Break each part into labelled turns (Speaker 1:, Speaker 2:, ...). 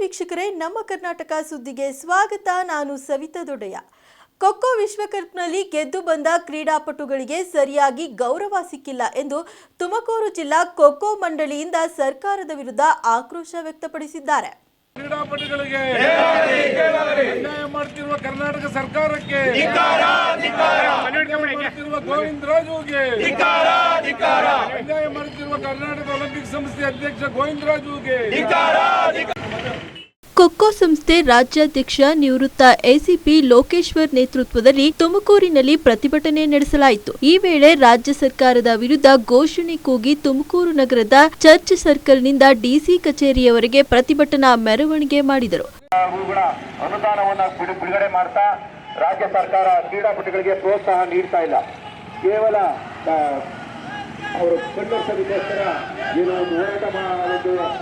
Speaker 1: ವೀಕ್ಷಕರೇ, ನಮ್ಮ ಕರ್ನಾಟಕ ಸುದ್ದಿಗೆ ಸ್ವಾಗತ. ನಾನು ಸವಿತಾ ದೊಡ್ಡಯ್ಯ. ಖೋಖೋ ವಿಶ್ವಕಪ್ನಲ್ಲಿ ಗೆದ್ದು ಬಂದ ಕ್ರೀಡಾಪಟುಗಳಿಗೆ ಸರಿಯಾಗಿ ಗೌರವ ಸಿಕ್ಕಿಲ್ಲ ಎಂದು ತುಮಕೂರು ಜಿಲ್ಲಾ ಖೋಖೋ ಮಂಡಳಿಯಿಂದ ಸರ್ಕಾರದ ವಿರುದ್ಧ ಆಕ್ರೋಶ ವ್ಯಕ್ತಪಡಿಸಿದ್ದಾರೆ.
Speaker 2: ಕ್ರೀಡಾಪಟುಗಳಿಗೆ ಅನ್ಯಾಯ ಮಾಡ್ತಿರುವ ಕರ್ನಾಟಕ ಸರ್ಕಾರಕ್ಕೆ ಮಾಡ್ತಿರುವ ಗೋವಿಂದ ರಾಜುಗೆ ಅನ್ಯಾಯ ಮಾಡ್ತಿರುವ ಕರ್ನಾಟಕ ಒಲಿಂಪಿಕ್ ಸಂಸ್ಥೆ ಅಧ್ಯಕ್ಷ ಗೋವಿಂದ ರಾಜುಗೆ
Speaker 1: ಖೋಖೋ ಸಂಸ್ಥೆ ರಾಜ್ಯಾಧ್ಯಕ್ಷ ನಿವೃತ್ತ ಎಸಿಪಿ ಲೋಕೇಶ್ವರ್ ನೇತೃತ್ವದಲ್ಲಿ ತುಮಕೂರಿನಲ್ಲಿ ಪ್ರತಿಭಟನೆ ನಡೆಸಲಾಯಿತು. ಈ ವೇಳೆ ರಾಜ್ಯ ಸರ್ಕಾರದ ವಿರುದ್ಧ ಘೋಷಣೆ ಕೂಗಿ ತುಮಕೂರು ನಗರದ ಚರ್ಚ್ ಸರ್ಕಲ್ನಿಂದ ಡಿಸಿ ಕಚೇರಿಯವರೆಗೆ ಪ್ರತಿಭಟನಾ ಮೆರವಣಿಗೆ ಮಾಡಿದರು.
Speaker 3: ಅನುದಾನವನ್ನ ಬಿಡುಗಡೆ ಮಾಡ್ತಾ ರಾಜ್ಯ ಸರ್ಕಾರ ಕ್ರೀಡಾಪಟುಗಳಿಗೆ ಪ್ರೋತ್ಸಾಹ ನೀಡ್ತಾ ಇಲ್ಲ. ಕೇವಲ ಅವರು ಕಣ್ಣೊರ್ಸೋದಕ್ಕೋಸ್ಕರ ಏನೋ ಹೋರಾಟ ಒಂದು ನಾವು.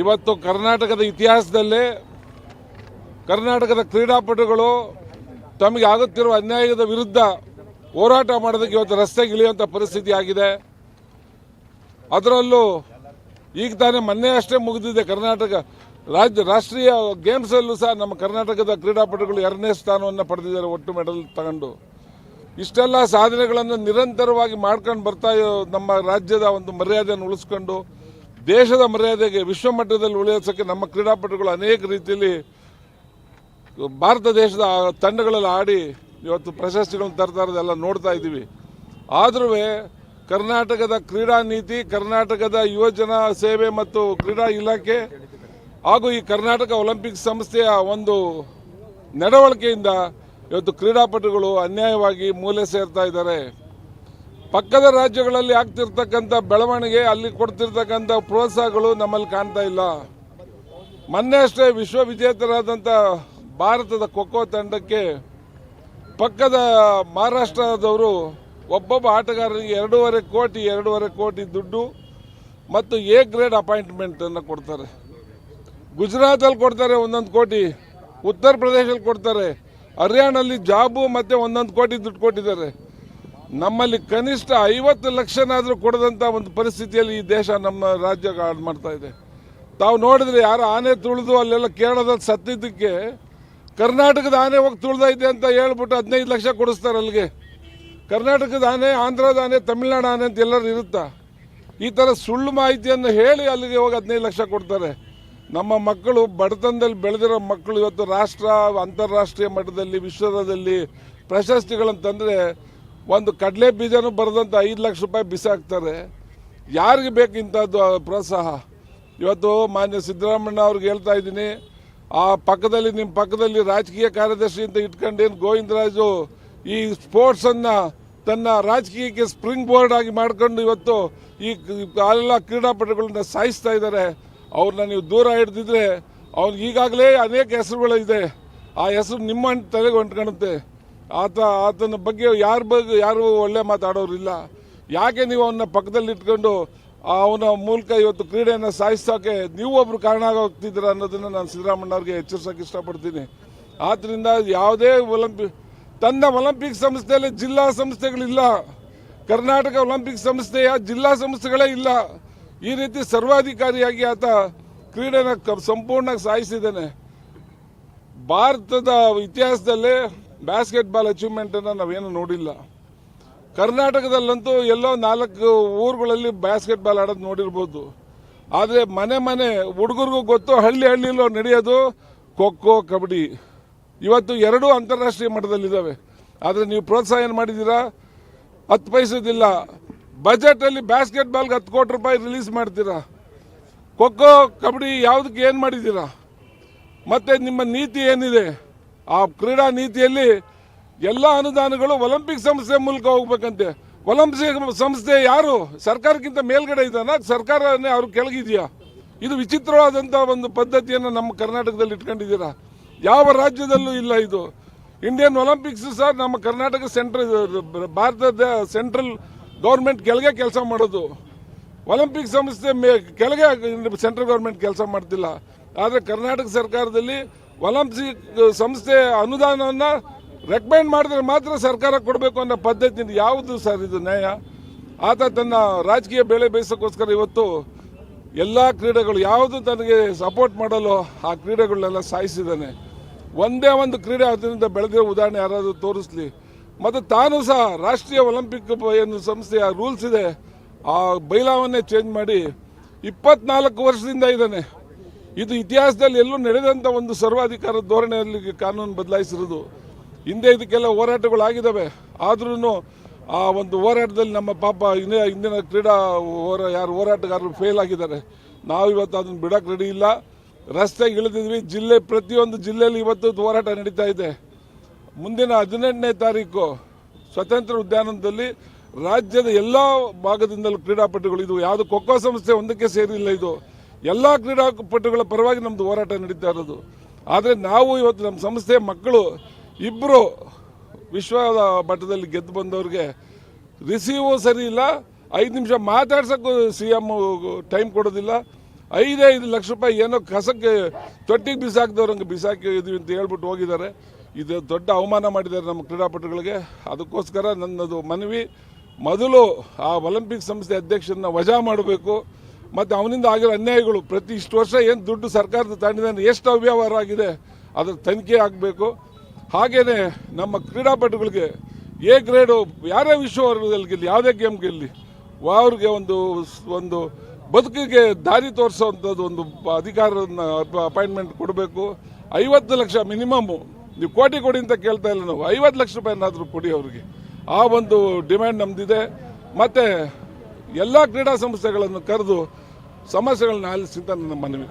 Speaker 2: ಇವತ್ತು ಕರ್ನಾಟಕದ ಇತಿಹಾಸದಲ್ಲಿ ಕರ್ನಾಟಕದ ಕ್ರೀಡಾಪಟುಗಳು ತಮಗೆ ಆಗುತ್ತಿರುವ ಅನ್ಯಾಯದ ವಿರುದ್ಧ ಹೋರಾಟ ಮಾಡೋದಕ್ಕೆ ಇವತ್ತು ರಸ್ತೆಗೆ ಇಳಿಯುವಂಥ ಪರಿಸ್ಥಿತಿ ಆಗಿದೆ ಅದರಲ್ಲೂ ಈಗ ತಾನೇ ಮೊನ್ನೆ ಅಷ್ಟೇ ಮುಗಿದಿದೆ ಕರ್ನಾಟಕ ರಾಜ್ಯ ರಾಷ್ಟ್ರೀಯ ಗೇಮ್ಸಲ್ಲೂ ಸಹ ನಮ್ಮ ಕರ್ನಾಟಕದ ಕ್ರೀಡಾಪಟುಗಳು ಎರಡನೇ ಸ್ಥಾನವನ್ನು ಪಡೆದಿದ್ದಾರೆ ಒಟ್ಟು ಮೆಡಲ್ ತಗೊಂಡು. ಇಷ್ಟೆಲ್ಲ ಸಾಧನೆಗಳನ್ನು ನಿರಂತರವಾಗಿ ಮಾಡ್ಕೊಂಡು ಬರ್ತಾ ನಮ್ಮ ರಾಜ್ಯದ ಒಂದು ಮರ್ಯಾದೆಯನ್ನು ಉಳಿಸ್ಕೊಂಡು, ದೇಶದ ಮರ್ಯಾದೆಗೆ ವಿಶ್ವ ಮಟ್ಟದಲ್ಲಿ ಉಳಿಯೋಸಕ್ಕೆ ನಮ್ಮ ಕ್ರೀಡಾಪಟುಗಳು ಅನೇಕ ರೀತಿಯಲ್ಲಿ ಭಾರತ ದೇಶದ ತಂಡಗಳಲ್ಲಿ ಆಡಿ ಇವತ್ತು ಪ್ರಶಸ್ತಿಗಳನ್ನು ತರ್ತಾ ಇರೋದೆಲ್ಲ ನೋಡ್ತಾ ಇದ್ದೀವಿ. ಆದ್ರೂ ಕರ್ನಾಟಕದ ಕ್ರೀಡಾ ನೀತಿ, ಕರ್ನಾಟಕದ ಯುವಜನ ಸೇವೆ ಮತ್ತು ಕ್ರೀಡಾ ಇಲಾಖೆ ಹಾಗೂ ಈ ಕರ್ನಾಟಕ ಒಲಿಂಪಿಕ್ ಸಂಸ್ಥೆಯ ಒಂದು ನಡವಳಿಕೆಯಿಂದ ಇವತ್ತು ಕ್ರೀಡಾಪಟುಗಳು ಅನ್ಯಾಯವಾಗಿ ಮೂಲೆ ಸೇರ್ತಾ ಇದ್ದಾರೆ. ಪಕ್ಕದ ರಾಜ್ಯಗಳಲ್ಲಿ ಆಗ್ತಿರ್ತಕ್ಕಂಥ ಬೆಳವಣಿಗೆ, ಅಲ್ಲಿ ಕೊಡ್ತಿರ್ತಕ್ಕಂಥ ಪ್ರೋತ್ಸಾಹಗಳು ನಮ್ಮಲ್ಲಿ ಕಾಣ್ತಾ ಇಲ್ಲ. ಮೊನ್ನೆ ಅಷ್ಟೇ ವಿಶ್ವವಿಜೇತರಾದಂಥ ಭಾರತದ ಖೋಖೋ ತಂಡಕ್ಕೆ ಪಕ್ಕದ ಮಹಾರಾಷ್ಟ್ರದವರು ಒಬ್ಬೊಬ್ಬ ಆಟಗಾರರಿಗೆ ಎರಡೂವರೆ ಕೋಟಿ ಎರಡೂವರೆ ಕೋಟಿ ದುಡ್ಡು ಮತ್ತು ಎ ಗ್ರೇಡ್ ಅಪಾಯಿಂಟ್ಮೆಂಟನ್ನು ಕೊಡ್ತಾರೆ. ಗುಜರಾತಲ್ಲಿ ಕೊಡ್ತಾರೆ ಒಂದೊಂದು ಕೋಟಿ, ಉತ್ತರ ಪ್ರದೇಶದಲ್ಲಿ ಕೊಡ್ತಾರೆ. ಹರಿಯಾಣಲ್ಲಿ ಜಾಬು ಮತ್ತೆ ಒಂದೊಂದು ಕೋಟಿ ದುಡ್ಡು ಕೊಟ್ಟಿದ್ದಾರೆ. ನಮ್ಮಲ್ಲಿ ಕನಿಷ್ಠ ಐವತ್ತು ಲಕ್ಷನಾದರೂ ಕೊಡದಂಥ ಒಂದು ಪರಿಸ್ಥಿತಿಯಲ್ಲಿ ಈ ದೇಶ ನಮ್ಮ ರಾಜ್ಯ ಮಾಡ್ತಾ ಇದೆ. ತಾವು ನೋಡಿದ್ರೆ ಯಾರು ಆನೆ ತುಳಿದು ಅಲ್ಲೆಲ್ಲ ಕೇರಳದಲ್ಲಿ ಸತ್ತಿದ್ದಕ್ಕೆ ಕರ್ನಾಟಕದ ಆನೆ ಹೋಗಿ ತುಳಿದೈತೆ ಅಂತ ಹೇಳ್ಬಿಟ್ಟು ಹದಿನೈದು ಲಕ್ಷ ಕೊಡಿಸ್ತಾರೆ ಅಲ್ಲಿಗೆ. ಕರ್ನಾಟಕದ ಆನೆ, ಆಂಧ್ರದ ಆನೆ, ತಮಿಳ್ನಾಡು ಆನೆ ಅಂತ ಎಲ್ಲರೂ ಇರುತ್ತಾ? ಈ ಥರ ಸುಳ್ಳು ಮಾಹಿತಿಯನ್ನು ಹೇಳಿ ಅಲ್ಲಿಗೆ ಹೋಗಿ ಹದಿನೈದು ಲಕ್ಷ ಕೊಡ್ತಾರೆ. ನಮ್ಮ ಮಕ್ಕಳು ಬಡತನದಲ್ಲಿ ಬೆಳೆದಿರೋ ಮಕ್ಕಳು ಇವತ್ತು ರಾಷ್ಟ್ರ, ಅಂತಾರಾಷ್ಟ್ರೀಯ ಮಟ್ಟದಲ್ಲಿ, ವಿಶ್ವದಲ್ಲಿ ಪ್ರಶಸ್ತಿಗಳನ್ನು ತಂದರೆ ಒಂದು ಕಡಲೆ ಬೀಜನೂ ಬರೆದಂಥ ಐದು ಲಕ್ಷ ರೂಪಾಯಿ ಬಿಸಾಕ್ತಾರೆ. ಯಾರಿಗೆ ಬೇಕು ಇಂಥದ್ದು ಪ್ರೋತ್ಸಾಹ? ಇವತ್ತು ಮಾನ್ಯ ಸಿದ್ದರಾಮಣ್ಣ ಅವ್ರಿಗೆ ಹೇಳ್ತಾ ಇದ್ದೀನಿ, ಆ ಪಕ್ಕದಲ್ಲಿ ನಿಮ್ಮ ಪಕ್ಕದಲ್ಲಿ ರಾಜಕೀಯ ಕಾರ್ಯದರ್ಶಿ ಅಂತ ಇಟ್ಕೊಂಡೇನು ಗೋವಿಂದರಾಜು ಈ ಸ್ಪೋರ್ಟ್ಸನ್ನು ತನ್ನ ರಾಜಕೀಯಕ್ಕೆ ಸ್ಪ್ರಿಂಗ್ ಬೋರ್ಡ್ ಆಗಿ ಮಾಡ್ಕೊಂಡು ಇವತ್ತು ಈ ಎಲ್ಲ ಕ್ರೀಡಾಪಟುಗಳನ್ನ ಸಾಯಿಸ್ತಾ ಇದ್ದಾರೆ. ಅವ್ರನ್ನ ನೀವು ದೂರ ಹಿಡ್ದಿದ್ರೆ ಅವ್ನಿಗೆ ಈಗಾಗಲೇ ಅನೇಕ ಹೆಸರುಗಳು ಇದೆ ಆ ಹೆಸರು ನಿಮ್ಮ ತಲೆಗೆ ಹೊಂಟ್ಕೊಳುತ್ತೆ ಆತ, ಆತನ ಬಗ್ಗೆ ಯಾರ ಬಗ್ಗೆ, ಯಾರು ಒಳ್ಳೆ ಮಾತಾಡೋರಿಲ್ಲ. ಯಾಕೆ ನೀವು ಅವನ್ನ ಪಕ್ಕದಲ್ಲಿ ಇಟ್ಕೊಂಡು ಅವನ ಮೂಲಕ ಇವತ್ತು ಕ್ರೀಡೆಯನ್ನು ಸಾಯಿಸೋಕೆ ನೀವು ಒಬ್ರು ಕಾರಣ ಹೋಗ್ತಿದ್ದೀರ ಅನ್ನೋದನ್ನ ನಾನು ಸಿದ್ದರಾಮಣ್ಣ ಅವ್ರಿಗೆ ಎಚ್ಚರಿಸೋಕೆ ಇಷ್ಟಪಡ್ತೀನಿ. ಆದ್ದರಿಂದ ಯಾವುದೇ ಒಲಿಂಪಿಕ್ ತನ್ನ ಒಲಿಂಪಿಕ್ ಸಂಸ್ಥೆಯಲ್ಲಿ ಜಿಲ್ಲಾ ಸಂಸ್ಥೆಗಳಿಲ್ಲ. ಕರ್ನಾಟಕ ಒಲಿಂಪಿಕ್ ಸಂಸ್ಥೆಯ ಜಿಲ್ಲಾ ಸಂಸ್ಥೆಗಳೇ ಇಲ್ಲ. ಈ ರೀತಿ ಸರ್ವಾಧಿಕಾರಿಯಾಗಿ ಆತ ಕ್ರೀಡೆನ ಸಂಪೂರ್ಣವಾಗಿ ಸಾಯಿಸಿದ್ದಾನೆ. ಭಾರತದ ಇತಿಹಾಸದಲ್ಲೇ ಬ್ಯಾಸ್ಕೆಟ್ಬಾಲ್ ಅಚೀವ್ಮೆಂಟನ್ನು ನಾವೇನು ನೋಡಿಲ್ಲ. ಕರ್ನಾಟಕದಲ್ಲಂತೂ ಎಲ್ಲೋ ನಾಲ್ಕು ಊರುಗಳಲ್ಲಿ ಬ್ಯಾಸ್ಕೆಟ್ಬಾಲ್ ಆಡೋದು ನೋಡಿರ್ಬೋದು. ಆದರೆ ಮನೆ ಮನೆ ಹುಡುಗರಿಗೂ ಗೊತ್ತು, ಹಳ್ಳಿ ಹಳ್ಳಿಲೋ ನಡೆಯೋದು ಖೋಖೋ, ಕಬಡ್ಡಿ. ಇವತ್ತು ಎರಡೂ ಅಂತಾರಾಷ್ಟ್ರೀಯ ಮಟ್ಟದಲ್ಲಿದ್ದಾವೆ. ಆದರೆ ನೀವು ಪ್ರೋತ್ಸಾಹ ಏನು ಮಾಡಿದ್ದೀರಾ? ಹತ್ತು ಪೈಸದಿಲ್ಲ ಬಜೆಟಲ್ಲಿ ಬಾಲ್ ಹತ್ತು ಕೋಟಿ ರೂಪಾಯಿ ರಿಲೀಸ್ ಮಾಡ್ತೀರಾ? ಖೋಖೋ, ಕಬಡ್ಡಿ ಯಾವುದಕ್ಕೆ ಏನು ಮಾಡಿದ್ದೀರಾ? ಮತ್ತೆ ನಿಮ್ಮ ನೀತಿ ಏನಿದೆ? ಆ ಕ್ರೀಡಾ ನೀತಿಯಲ್ಲಿ ಎಲ್ಲ ಅನುದಾನಗಳು ಒಲಿಂಪಿಕ್ ಸಂಸ್ಥೆ ಮೂಲಕ ಹೋಗ್ಬೇಕಂತೆ. ಒಲಿಂಪಿಕ್ ಸಂಸ್ಥೆ ಯಾರು? ಸರ್ಕಾರಕ್ಕಿಂತ ಮೇಲ್ಗಡೆ ಇದ್ದಾನ? ಸರ್ಕಾರನೇ ಅವ್ರು ಕೆಳಗಿದೆಯಾ? ಇದು ವಿಚಿತ್ರವಾದಂಥ ಒಂದು ಪದ್ಧತಿಯನ್ನು ನಮ್ಮ ಕರ್ನಾಟಕದಲ್ಲಿ ಇಟ್ಕೊಂಡಿದ್ದೀರಾ? ಯಾವ ರಾಜ್ಯದಲ್ಲೂ ಇಲ್ಲ ಇದು. ಇಂಡಿಯನ್ ಒಲಿಂಪಿಕ್ಸ್ ಸಹ ನಮ್ಮ ಕರ್ನಾಟಕ ಸೆಂಟ್ರಲ್ ಭಾರತದ ಸೆಂಟ್ರಲ್ ಗೌರ್ಮೆಂಟ್ ಕೆಳಗೆ ಕೆಲಸ ಮಾಡೋದು. ಒಲಿಂಪಿಕ್ ಸಂಸ್ಥೆ ಮೇ ಕೆಳಗೆ ಸೆಂಟ್ರಲ್ ಗೌರ್ಮೆಂಟ್ ಕೆಲಸ ಮಾಡ್ತಿಲ್ಲ. ಆದರೆ ಕರ್ನಾಟಕ ಸರ್ಕಾರದಲ್ಲಿ ಒಲಿಂಪಿಕ್ ಸಂಸ್ಥೆ ಅನುದಾನವನ್ನು ರೆಕಮೆಂಡ್ ಮಾಡಿದ್ರೆ ಮಾತ್ರ ಸರ್ಕಾರ ಕೊಡಬೇಕು ಅನ್ನೋ ಪದ್ಧತಿ ಯಾವುದು ಸರ್ ಇದು ನ್ಯಾಯ? ಆತ ತನ್ನ ರಾಜಕೀಯ ಬೆಳೆ ಬೇಯಿಸೋಕ್ಕೋಸ್ಕರ ಇವತ್ತು ಎಲ್ಲ ಕ್ರೀಡೆಗಳು ಯಾವುದು ತನಗೆ ಸಪೋರ್ಟ್ ಮಾಡಲು ಆ ಕ್ರೀಡೆಗಳನ್ನೆಲ್ಲ ಸಾಯಿಸಿದ್ದಾನೆ. ಒಂದೇ ಒಂದು ಕ್ರೀಡೆ ಅದರಿಂದ ಬೆಳೆದಿರೋ ಉದಾಹರಣೆ ಯಾರಾದರೂ ತೋರಿಸ್ಲಿ. ಮತ್ತು ತಾನು ಸಹ ರಾಷ್ಟ್ರೀಯ ಒಲಿಂಪಿಕ್ ಏನು ಸಂಸ್ಥೆಯ ರೂಲ್ಸ್ ಇದೆ. ಆ ಬೈಲಾವನ್ನೇ ಚೇಂಜ್ ಮಾಡಿ ಇಪ್ಪತ್ನಾಲ್ಕು ವರ್ಷದಿಂದ ಇದ್ದಾನೆ. ಇದು ಇತಿಹಾಸದಲ್ಲಿ ಎಲ್ಲೂ ನಡೆದಂಥ ಒಂದು ಸರ್ವಾಧಿಕಾರ ಧೋರಣೆಯಲ್ಲಿ ಕಾನೂನು ಬದಲಾಯಿಸಿರೋದು. ಹಿಂದೆ ಇದಕ್ಕೆಲ್ಲ ಹೋರಾಟಗಳು ಆಗಿದ್ದಾವೆ ಆದ್ರೂ ಆ ಒಂದು ಹೋರಾಟದಲ್ಲಿ ನಮ್ಮ ಪಾಪ ಇನ್ನೇ ಇಂದಿನ ಕ್ರೀಡಾ ಹೋರಾ ಯಾರು ಹೋರಾಟಗಾರರು ಫೇಲ್ ಆಗಿದ್ದಾರೆ. ನಾವು ಇವತ್ತು ಅದನ್ನು ಬಿಡೋಕ್ಕೆ ರೆಡಿ ಇಲ್ಲ. ರಸ್ತೆಗೆ ಇಳಿದಿದ್ವಿ. ಜಿಲ್ಲೆ ಪ್ರತಿಯೊಂದು ಜಿಲ್ಲೆಯಲ್ಲಿ ಇವತ್ತು ಹೋರಾಟ ನಡೀತಾ ಇದೆ. ಮುಂದಿನ ಹದಿನೆಂಟನೇ ತಾರೀಕು ಸ್ವತಂತ್ರ ಉದ್ಯಾನದಲ್ಲಿ ರಾಜ್ಯದ ಎಲ್ಲ ಭಾಗದಿಂದಲೂ ಕ್ರೀಡಾಪಟುಗಳು ಇದು ಯಾವುದು ಖೋಖೋ ಸಂಸ್ಥೆ ಒಂದಕ್ಕೆ ಸೇರಿಲ್ಲ ಇದು. ಎಲ್ಲ ಕ್ರೀಡಾಪಟುಗಳ ಪರವಾಗಿ ನಮ್ಮದು ಹೋರಾಟ ನಡೀತಾ ಇರೋದು. ಆದರೆ ನಾವು ಇವತ್ತು ನಮ್ಮ ಸಂಸ್ಥೆಯ ಮಕ್ಕಳು ಇಬ್ಬರು ವಿಶ್ವದ ಮಟ್ಟದಲ್ಲಿ ಗೆದ್ದು ಬಂದವ್ರಿಗೆ ರಿಸೀವು ಸರಿ ಇಲ್ಲ. ಐದು ನಿಮಿಷ ಮಾತಾಡ್ಸೋಕ್ಕೂ ಸಿ ಎಂ ಟೈಮ್ ಕೊಡೋದಿಲ್ಲ. ಐದೈದು ಲಕ್ಷ ರೂಪಾಯಿ ಏನೋ ಕಸಕ್ಕೆ ತೊಟ್ಟಿಗೆ ಬಿಸಾಕಿದವ್ರಂಗೆ ಬಿಸಾಕಿ ಇದೀವಿ ಅಂತ ಹೇಳ್ಬಿಟ್ಟು ಹೋಗಿದ್ದಾರೆ. ಇದು ದೊಡ್ಡ ಅವಮಾನ ಮಾಡಿದ್ದಾರೆ ನಮ್ಮ ಕ್ರೀಡಾಪಟುಗಳಿಗೆ. ಅದಕ್ಕೋಸ್ಕರ ನನ್ನದು ಮನವಿ, ಮೊದಲು ಆ ಒಲಿಂಪಿಕ್ ಸಂಸ್ಥೆ ಅಧ್ಯಕ್ಷರನ್ನ ವಜಾ ಮಾಡಬೇಕು. ಮತ್ತು ಅವನಿಂದ ಆಗಿರೋ ಅನ್ಯಾಯಗಳು, ಪ್ರತಿ ಇಷ್ಟು ವರ್ಷ ಏನು ದುಡ್ಡು ಸರ್ಕಾರದ ತಂಡಿದ್ದಾನೆ ಎಷ್ಟು ಅವ್ಯವಹಾರ ಆಗಿದೆ, ಅದರ ತನಿಖೆ ಆಗಬೇಕು. ಹಾಗೇನೆ ನಮ್ಮ ಕ್ರೀಡಾಪಟುಗಳಿಗೆ ಎ ಗ್ರೇಡು ಯಾರೇ ವಿಶ್ವವರ್ಗದಲ್ಲಿ ಗೆಲ್ಲಿ, ಯಾವುದೇ ಗೇಮ್ ಗೆಲ್ಲಿ, ಅವ್ರಿಗೆ ಒಂದು ಒಂದು ಬದುಕಿಗೆ ದಾರಿ ತೋರಿಸೋವಂಥದ್ದು ಒಂದು ಅಧಿಕಾರವನ್ನು, ಅಪಾಯಿಂಟ್ಮೆಂಟ್ ಕೊಡಬೇಕು. ಐವತ್ತು ಲಕ್ಷ ಮಿನಿಮಮ್ ನೀವು ಕೋಟಿ ಕೊಡಿ ಅಂತ ಕೇಳ್ತಾ ಇಲ್ಲ ನಾವು. ಐವತ್ತು ಲಕ್ಷ ರೂಪಾಯಿನಾದರೂ ಕೊಡಿ ಅವರಿಗೆ. ಆ ಒಂದು ಡಿಮ್ಯಾಂಡ್ ನಮ್ದಿದೆ. ಮತ್ತೆ ಎಲ್ಲ ಕ್ರೀಡಾ ಸಂಸ್ಥೆಗಳನ್ನು ಕರೆದು ಸಮಸ್ಯೆಗಳನ್ನ ಅಂತ ನನ್ನ ಮನವಿ.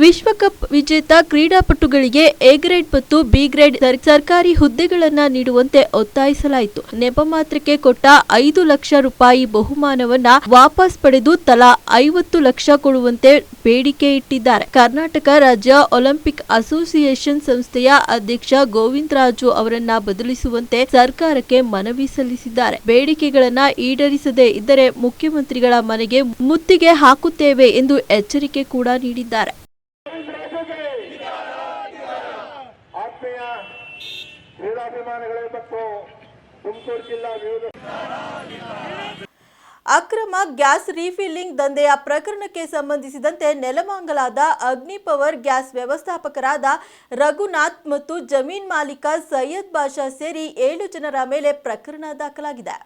Speaker 1: ವಿಶ್ವಕಪ್ ವಿಜೇತ ಕ್ರೀಡಾಪಟುಗಳಿಗೆ ಎ ಗ್ರೇಡ್ ಮತ್ತು ಬಿ ಗ್ರೇಡ್ ಸರ್ಕಾರಿ ಹುದ್ದೆಗಳನ್ನು ನೀಡುವಂತೆ ಒತ್ತಾಯಿಸಲಾಯಿತು. ನೆಪ ಮಾತ್ರಕ್ಕೆ ಕೊಟ್ಟ ಐದು ಲಕ್ಷ ರೂಪಾಯಿ ಬಹುಮಾನವನ್ನ ವಾಪಸ್ ಪಡೆದು ತಲಾ ಐವತ್ತು ಲಕ್ಷ ಕೊಡುವಂತೆ ಬೇಡಿಕೆ ಇಟ್ಟಿದ್ದಾರೆ. ಕರ್ನಾಟಕ ರಾಜ್ಯ ಒಲಿಂಪಿಕ್ ಅಸೋಸಿಯೇಷನ್ ಸಂಸ್ಥೆಯ ಅಧ್ಯಕ್ಷ ಗೋವಿಂದ ರಾಜು ಅವರನ್ನ ಬದಲಿಸುವಂತೆ ಸರ್ಕಾರಕ್ಕೆ ಮನವಿ ಸಲ್ಲಿಸಿದ್ದಾರೆ. ಬೇಡಿಕೆಗಳನ್ನ ಈಡೇರಿಸದೇ ಇದ್ದರೆ ಮುಖ್ಯಮಂತ್ರಿಗಳ ಮನೆಗೆ ಮುತ್ತಿಗೆ ಹಾಕುತ್ತೇವೆ ಎಂದು ಎಚ್ಚರಿಕೆ ಕೂಡ ನೀಡಿದ್ದಾರೆ.
Speaker 3: ತುಮಕೂರು ಜಿಲ್ಲಾ
Speaker 1: ಅಕ್ರಮ ಗ್ಯಾಸ್ ರೀಫಿಲ್ಲಿಂಗ್ ದಂಧೆಯ ಪ್ರಕರಣಕ್ಕೆ ಸಂಬಂಧಿಸಿದಂತೆ ನೆಲಮಂಗಲದ ಅಗ್ನಿ ಪವರ್ ಗ್ಯಾಸ್ ವ್ಯವಸ್ಥಾಪಕರಾದ ರಘುನಾಥ್ ಮತ್ತು ಜಮೀನ್ ಮಾಲೀಕ ಸೈಯದ್ ಬಾಷಾ ಸೇರಿ ಏಳು ಜನರ ಮೇಲೆ ಪ್ರಕರಣ ದಾಖಲಾಗಿದೆ.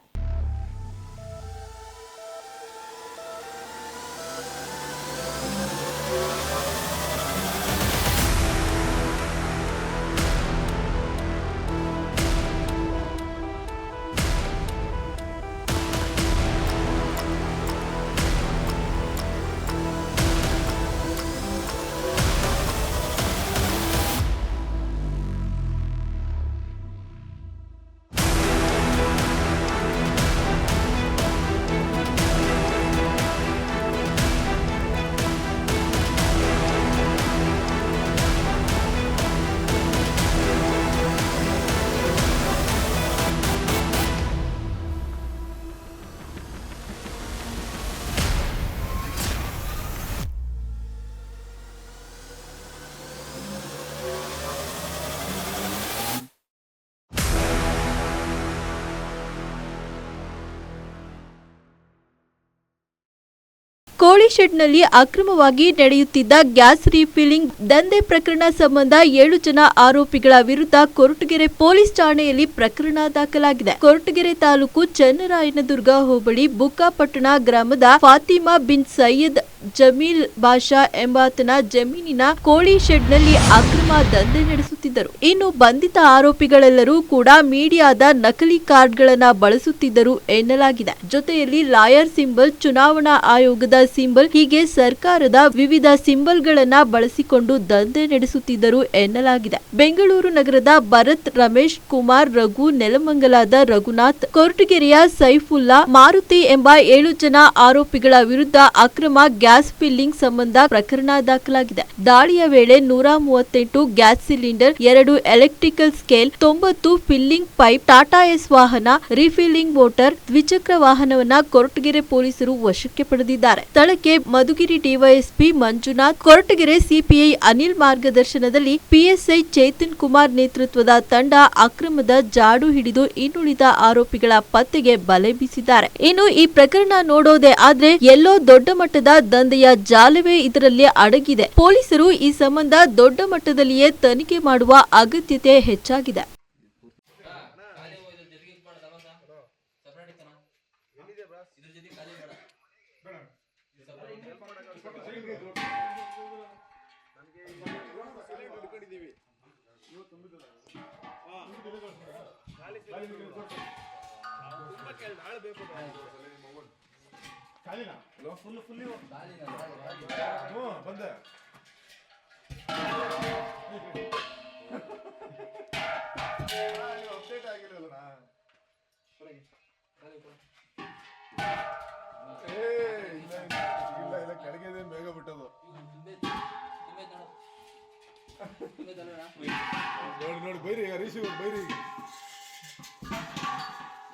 Speaker 1: ಕೋಳಿ ಶೆಡ್ನಲ್ಲಿ ಅಕ್ರಮವಾಗಿ ನಡೆಯುತ್ತಿದ್ದ ಗ್ಯಾಸ್ ರೀಫಿಲ್ಲಿಂಗ್ ದಂಧೆ ಪ್ರಕರಣ ಸಂಬಂಧ ಏಳು ಜನ ಆರೋಪಿಗಳ ವಿರುದ್ಧ ಕೊರಟಗೆರೆ ಪೊಲೀಸ್ ಠಾಣೆಯಲ್ಲಿ ಪ್ರಕರಣ ದಾಖಲಾಗಿದೆ. ಕೊರಟಗೆರೆ ತಾಲೂಕು ಚನ್ನರಾಯನದುರ್ಗ ಹೋಬಳಿ ಬುಕ್ಕಾಪಟ್ಟಣ ಗ್ರಾಮದ ಫಾತಿಮಾ ಬಿನ್ ಸೈಯದ್ ಜಮೀಲ್ ಬಾಷಾ ಎಂಬಾತನ ಜಮೀನಿನ ಕೋಳಿ ಶೆಡ್ನಲ್ಲಿ ಅಕ್ರಮ ದಂಧೆ ನಡೆಸುತ್ತಿದ್ದರು ಇನ್ನು ಬಂಧಿತ ಆರೋಪಿಗಳೆಲ್ಲರೂ ಕೂಡ ಮೀಡಿಯಾದ ನಕಲಿ ಕಾರ್ಡ್ಗಳನ್ನ ಬಳಸುತ್ತಿದ್ದರು ಎನ್ನಲಾಗಿದೆ. ಜೊತೆಯಲ್ಲಿ ಲಾಯರ್ ಸಿಂಬಲ್, ಚುನಾವಣಾ ಆಯೋಗದ ಸಿಂಬಲ್, ಹೀಗೆ ಸರ್ಕಾರದ ವಿವಿಧ ಸಿಂಬಲ್ಗಳನ್ನ ಬಳಸಿಕೊಂಡು ದಂಧೆ ನಡೆಸುತ್ತಿದ್ದರು ಎನ್ನಲಾಗಿದೆ. ಬೆಂಗಳೂರು ನಗರದ ಭರತ್, ರಮೇಶ್ ಕುಮಾರ್, ರಘು, ನೆಲಮಂಗಲಾದ ರಘುನಾಥ್, ಕೊರಟಗೆರೆಯ ಸೈಫುಲ್ಲಾ, ಮಾರುತಿ ಎಂಬ ಏಳು ಜನ ಆರೋಪಿಗಳ ವಿರುದ್ಧ ಅಕ್ರಮ ಗ್ಯಾಸ್ ಫಿಲ್ಲಿಂಗ್ ಸಂಬಂಧ ಪ್ರಕರಣ ದಾಖಲಾಗಿದೆ. ದಾಳಿಯ ವೇಳೆ ನೂರ ಮೂವತ್ತೆಂಟು ಗ್ಯಾಸ್ ಸಿಲಿಂಡರ್ ಎರಡು ಎಲೆಕ್ಟ್ರಿಕಲ್ ಸ್ಕೇಲ್ ತೊಂಬತ್ತು ಫಿಲ್ಲಿಂಗ್ ಪೈಪ್ ಟಾಟಾ ಎಸ್ ವಾಹನ ರಿಫಿಲ್ಲಿಂಗ್ ಮೋಟಾರ್ ದ್ವಿಚಕ್ರ ವಾಹನವನ್ನ ಕೊರಟಗೆರೆ ಪೊಲೀಸರು ವಶಕ್ಕೆ ಪಡೆದಿದ್ದಾರೆ. ಸ್ಥಳಕ್ಕೆ ಮಧುಗಿರಿ ಡಿವೈಎಸ್ಪಿ ಮಂಜುನಾಥ್, ಕೊರಟಗೆರೆ ಸಿಪಿಐ ಅನಿಲ್ ಮಾರ್ಗದರ್ಶನದಲ್ಲಿ ಪಿಎಸ್ಐ ಚೇತನ್ ಕುಮಾರ್ ನೇತೃತ್ವದ ತಂಡ ಅಕ್ರಮದ ಜಾಡು ಹಿಡಿದು ಇನ್ನುಳಿದ ಆರೋಪಿಗಳ ಪತ್ತೆಗೆ ಬಲೆ ಬೀಸಿದ್ದಾರೆ. ಇನ್ನು ಈ ಪ್ರಕರಣ ನೋಡೋದೇ ಆದ್ರೆ ಎಲ್ಲೋ ದೊಡ್ಡ ಮಟ್ಟದ ದಂಧೆಯ ಜಾಲವೇ ಇದರಲ್ಲಿ ಅಡಗಿದೆ. ಪೊಲೀಸರು ಈ ಸಂಬಂಧ ದೊಡ್ಡ ಮಟ್ಟದಲ್ಲಿಯೇ ತನಿಖೆ ಮಾಡುವ ಅಗತ್ಯತೆ ಹೆಚ್ಚಾಗಿದೆ.
Speaker 4: ಇಲ್ಲ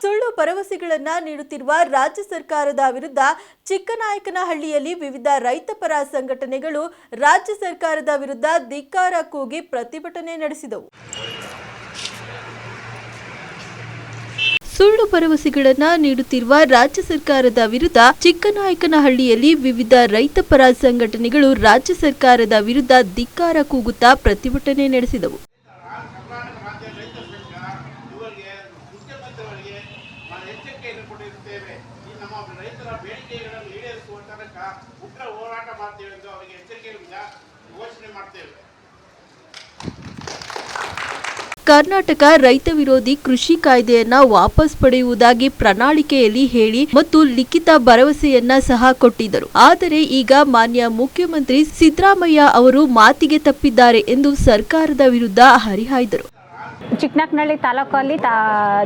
Speaker 1: ಸುಳ್ಳು ಭರವಸೆಗಳನ್ನ ನೀಡುತ್ತಿರುವ ರಾಜ್ಯ ಸರ್ಕಾರದ ವಿರುದ್ಧ ಚಿಕ್ಕನಾಯಕನಹಳ್ಳಿಯಲ್ಲಿ ವಿವಿಧ ರೈತಪರ ಸಂಘಟನೆಗಳು ರಾಜ್ಯ ಸರ್ಕಾರದ ವಿರುದ್ಧ ಧಿಕ್ಕಾರ ಕೂಗಿ ಪ್ರತಿಭಟನೆ ನಡೆಸಿದವು. ಸುಳ್ಳು ಭರವಸೆಗಳನ್ನ ನೀಡುತ್ತಿರುವ ರಾಜ್ಯ ಸರ್ಕಾರದ ವಿರುದ್ಧ ಚಿಕ್ಕನಾಯಕನಹಳ್ಳಿಯಲ್ಲಿ ವಿವಿಧ ರೈತಪರ ಸಂಘಟನೆಗಳು ರಾಜ್ಯ ಸರ್ಕಾರದ ವಿರುದ್ಧ ಧಿಕ್ಕಾರ ಕೂಗುತ್ತಾ ಪ್ರತಿಭಟನೆ ನಡೆಸಿದವು
Speaker 5: ಇವರಿಗೆ ಮುಖ್ಯಮಂತ್ರಿಯವರಿಗೆ ನಾನು ಎಚ್ಚರಿಕೆಯನ್ನು ಕೊಟ್ಟಿರುತ್ತೇವೆ ಈ ನಮ್ಮ ರೈತರ ಬೇಡಿಕೆಗಳನ್ನು ಈಡೇರಿಸುವ ತನಕ ಉಗ್ರ ಹೋರಾಟ ಮಾಡ್ತೇವೆ ಎಂದು ಅವರಿಗೆ ಎಚ್ಚರಿಕೆಯಿಂದ ಘೋಷಣೆ ಮಾಡ್ತೇವೆ
Speaker 1: ಕರ್ನಾಟಕ ರೈತ ವಿರೋಧಿ ಕೃಷಿ ಕಾಯ್ದೆಯನ್ನ ವಾಪಸ್ ಪಡೆಯುವುದಾಗಿ ಪ್ರಣಾಳಿಕೆಯಲ್ಲಿ ಹೇಳಿ ಮತ್ತು ಲಿಖಿತ ಭರವಸೆಯನ್ನ ಸಹ ಕೊಟ್ಟಿದ್ದರು. ಆದರೆ ಈಗ ಮಾನ್ಯ ಮುಖ್ಯಮಂತ್ರಿ ಸಿದ್ದರಾಮಯ್ಯ ಅವರು ಮಾತಿಗೆ ತಪ್ಪಿದ್ದಾರೆ ಎಂದು ಸರ್ಕಾರದ ವಿರುದ್ಧ ಹರಿಹಾಯ್ದರು.
Speaker 6: ಚಿಕ್ಕನಕ್ನಳ್ಳಿ ತಾಲೂಕಲ್ಲಿ ತಾ